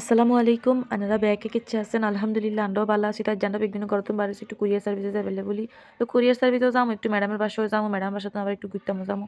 আসসালামু আলাইকুম। আনারা ব্যাগে কিচ্ছে আছেন? আলহামদুলিল্লাহ, আমরাও ভালো আছি। তার জানা বিঘ্ন করতাম বাড়িতে একটু কুরিয়ার সার্ভিসেস অ্যাভেলেবলি তো কুরিয়ার সার্ভিসেও যাব একটু ম্যাডামের বাসাও যাব ম্যাডাম বাসাতে আবার একটু ঘুরতাম যাব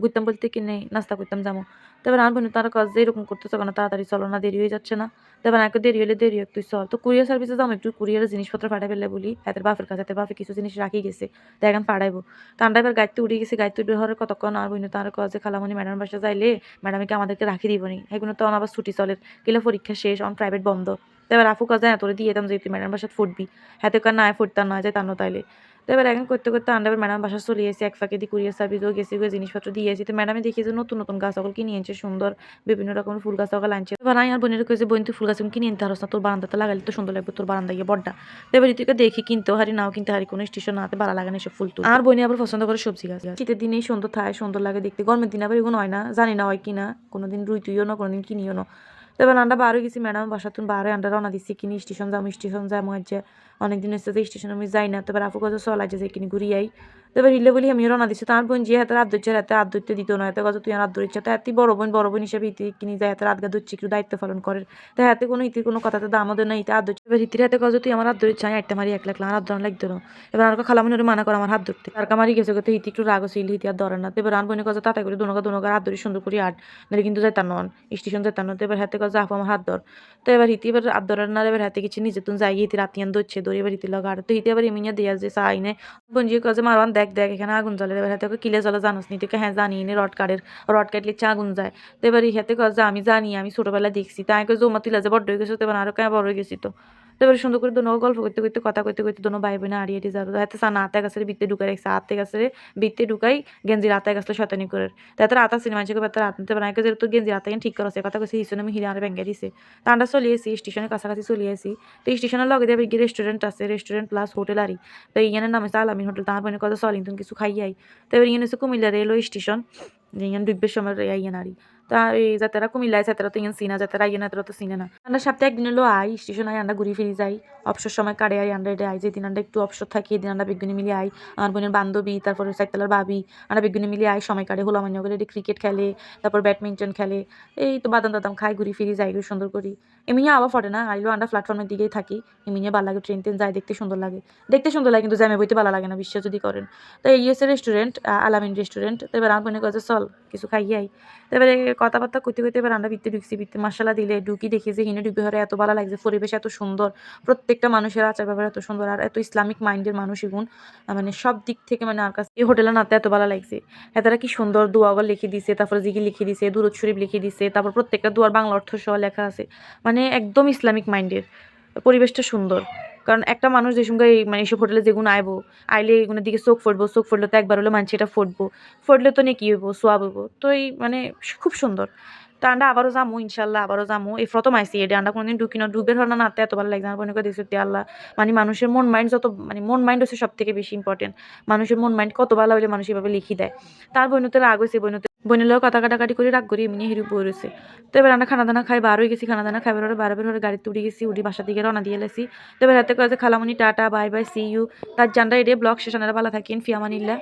ঘুরতাম বলতে কি নেই, নাস্তা করতাম যাব তারপর আমার বোন তারা কাজ এরকম করতেছে, কেন তাড়াতাড়ি চলো না, দেরি হয়ে যাচ্ছে না। তারপর আমাকে দেরি হলে দেরি হোক, তুই চল। তো কুরিয়ার সার্ভিসে যাব একটু কুরিয়ারের জিনিসপত্র পাঠাই ফেলে বলি হাতের বাপের কাছে, হাতের বাপে কিছু জিনিস রাখি গেছে। তো এখন পাঠাইবো। তো আমরা এবার গাড়িতে উঠে গেছি, গাড়িতে উঠে হওয়ার কতক্ষণ? আর বোন তার কাজে খালামনি ম্যাডামের বাসা যাইলে ম্যাডামকে আমাদেরকে রাখি দিবনি? এগুলো তো আবার ছুটি চলে, গেলে পরীক্ষা শেষ অন প্রাইভেট বন্ধ। তো এবার আফু কাজে তোরে দিয়ে যেতাম যে ম্যাডাম বাসাত ফুটবি। হাতে কার না ফুটতাম না যায় তানো তাইলে। তো এবার এখন করতে করতে আন্ডার ম্যাডাম বাসা চলে এসেছি এক ফাঁকে দিয়ে কুরিয়ার সার্ভিসও গেছি গিয়ে জিনিসপত্র দিয়েছি তো ম্যাডামে দেখি যে, নতুন নতুন গাছ সকল কিনে এনেছে, সুন্দর, বিভিন্ন রকমের ফুল গাছ সকল আনছে। এবার আমি আর বোনের কয়েছে বোন, তুই ফুল গাছ কিনে আনতে হারস না, তোর বারান্দাতে লাগালে তো সুন্দর লাগবে, তোর বারান্দা গিয়ে বড্ডা। তো এবার তুই দেখি, কিনতেও হারি, নাও কিনতে হারি, কোনো স্টেশন নাতে ভালো লাগে না এসব ফুল তুল আর বোনে আবার পছন্দ করে সবজি গাছ। শীতের দিনেই সুন্দর থাকে, সুন্দর লাগে দেখতে, গরমের দিন আবার এগুলো হয় না, জানি না হয় কিনা, কোনোদিন রুই তুইও না, কোনোদিন কিনিও না। তো এবার আমরা বারো গেছি ম্যাডাম, বাসাতুন বার আমরা রওনা দিচ্ছি কিনি স্টেশন যাব স্টেশন যাব হচ্ছে অনেকদিন এসে স্টেশন আমি যাই না। তো এবার আপু কত চল যে কিনি ঘুরিয়াই এবার হিলে বলি, আমি রওনা দিচ্ছি তার বোন যে হাতে রাত ধরছে হাতে হাত ধরতে দিত না। এতে কথা, তুই রাত ধরছে তো হাতি বড় বোন বড় বোন হিসেবে ইতি কিনি যায় হাতে রাত গা ধরছে, একটু দায়িত্ব পালন করে। তো হাতে কোনো ইতির কোনো কথাতে দাম ওদের না ইতে হাত ধরছে। এবার ইতির হাতে কথা, তুই আমার হাত ধরছে আমি একটা মারি এক লাখ হাত ধরা লাগতো না। এবার আর খালামনি ওরে মানা করে আমার হাত ধরতে। আর কামারি গেছে কথা হিতি একটু রাগ ছিল হিতি আর ধরে না। এবার আন বোনের কথা তাতে করে দুনকা দুনকা হাত ধরে সুন্দর করে আট। নাহলে কিন্তু যাইতাম নন স্টেশন যাইতাম না। এবার হাতে কথা, আপু, আমার হাত ধর। তো এবার হিতি এবার হাত ধরার না এবার হাতে কিছু নিজে তুন যাই হিতি রাতিয়ান ধরছে, ধরে এবার হিতি লগা তো হিতি এবার এমিনিয়া দিয়া যে চাই নে। বঞ্জি কাজে মারওয়ান দেখ দেখ, এখানে আগুন জ্বলে। এবার হাতে কিলে জ্বলে জানোস নি? তোকে হ্যাঁ জানি নি, রড কাটের রড কাটলে আগুন যায়। তো এবার ইহাতে কাজে আমি জানি, আমি ছোটবেলায় দেখছি। তাই জমা তুলে যে বড্ড হয়ে গেছে তো এবার আরও কেন বড় হয়ে গেছি তো? তো এবার সুন্দর করে দোনো গল্প করতে করতে, কথা করতে করতে দোনো ভাই বোনে আড়িয়ে দিয়ে যাব। হাতে সানা আতে গাছের বিত্তে ঢুকাই রাখছে। আতে গাছের বিত্তে ঢুকাই গেঞ্জি রাতে গাছলে শতানি করে। তাতে রাতা সিনেমা থেকে বেতার রাত নিতে পারে যেহেতু গেঞ্জি রাতে ঠিক করেছে কথা কইছে হিসেবে আমি হিরে আরে ব্যাঙ্গে দিছে। তা আমরা চলে এসি স্টেশনের কাছাকাছি চলে আসি। তো স্টেশনের লগে দিয়ে গিয়ে রেস্টুরেন্ট আছে রেস্টুরেন্ট প্লাস হোটেল আরি তো ইয়ানের নাম হচ্ছে আলামিন হোটেল তার বোনের কথা চলিং তুমি কিছু খাইয়াই। তো এবার ইয়ান হচ্ছে কুমিল্লা রেলওয়ে স্টেশন ইয়ান ডুববের সময় ইয়ান আরি তা এই যাতারা কুমিল্লায় যাতারা তো ইয়ান চিনা যাতারা ইয়ে না তো চিনে না আমরা সপ্তাহে একদিন হলো আই স্টেশন আই আমরা ঘুরে ফিরে যাই অবসর সময় কাটে আই আমরা এটা আই যেদিন আমরা একটু অবসর থাকি এদিন আমরা বেগুনি মিলিয়ে আই আমার বোনের বান্ধবী তারপরে সাইতলার ভাবি আমরা বেগুনি মিলিয়ে আই সময় কাটে হলো আমার করে ক্রিকেট খেলে তারপর ব্যাডমিন্টন খেলে এই তো বাদাম দাদাম খাই ঘুরি ফিরি যাই সুন্দর করি এমনি আবার ফটে না আইলো আমরা প্ল্যাটফর্মের দিকেই থাকি এমনি ভালো লাগে ট্রেন ট্রেন যায় দেখতে সুন্দর লাগে দেখতে সুন্দর লাগে কিন্তু জ্যামে বইতে ভালো লাগে না বিশ্বাস যদি করেন তো এই হচ্ছে রেস্টুরেন্ট আলামিন রেস্টুরেন্ট তো এবার আমার বোনের কাছে চল কিছু খাইয়াই এবারে কথাবার্তা করতে করতে এবার আমরা ভিতরে ঢুকছি ভিতরে মশলা দিলে ঢুকি দেখি যে হিনে ডুবে হরে এত ভালো লাগছে, পরিবেশ এত সুন্দর, প্রত্যেকটা মানুষের আচার ব্যবহার এত সুন্দর আর এত ইসলামিক মাইন্ডের মানুষ এগুন মানে সব দিক থেকে মানে আর কাছে এই হোটেলে নাতে এত ভালো লাগছে। এতারা কি সুন্দর দোয়াগল লিখে দিছে, তারপরে জিগি লিখে দিছে, দুরুদ শরীফ লিখে দিছে, তারপর প্রত্যেকটা দুয়ার বাংলা অর্থ সহ লেখা আছে। মানে একদম ইসলামিক মাইন্ডের, পরিবেশটা সুন্দর। কারণ একটা মানুষ সঙ্গে মানে এইসব হোটেলে যেগুলো আইবো, আইলে এগুলোর দিকে চোখ ফুটবো চোখ ফুটলে তো একবার হলে মানছি এটা ফুটবো। ফুটলে তো নিয়ে কী হইবো, সোয়াব হইবো। তো এই মানে খুব সুন্দর। তো আন্ডা আবারও যামো, ইনশাল্লাহ আবারও যামো। এই প্রথম আইসি এটা আমরা কোনোদিন ঢুকি না। ডুবের হর না নাতে এত ভালো লাগছে আমার মনে করে, দেখছি আল্লাহ। মানে মানুষের মন মাইন্ড যত মানে মন মাইন্ড হচ্ছে সব থেকে বেশি ইম্পর্টেন্ট মানুষের মন মাইন্ড কত ভালো হলে মানুষ এভাবে লিখি দেয়। তার বইনতে রাগ হয়েছে বইনতে বইনেলেও কথা কাটাকাটি করে রাগ করি এমনি হিরু পড়ে রয়েছে তো এবার আমরা খানা দানা খাই বার হয়ে গেছি খানা দানা খাইবার বারো বের হয়ে গাড়িতে উঠে গেছি উঠি বাসা দিকে রওনা দিয়ে এলেছি তো এবার হাতে কয়েছে, খালামুনি, tata, bye bye see you তার জানরা এডে ব্লগ শেষ ভালো থাকেন ফিয়ামানিল্লা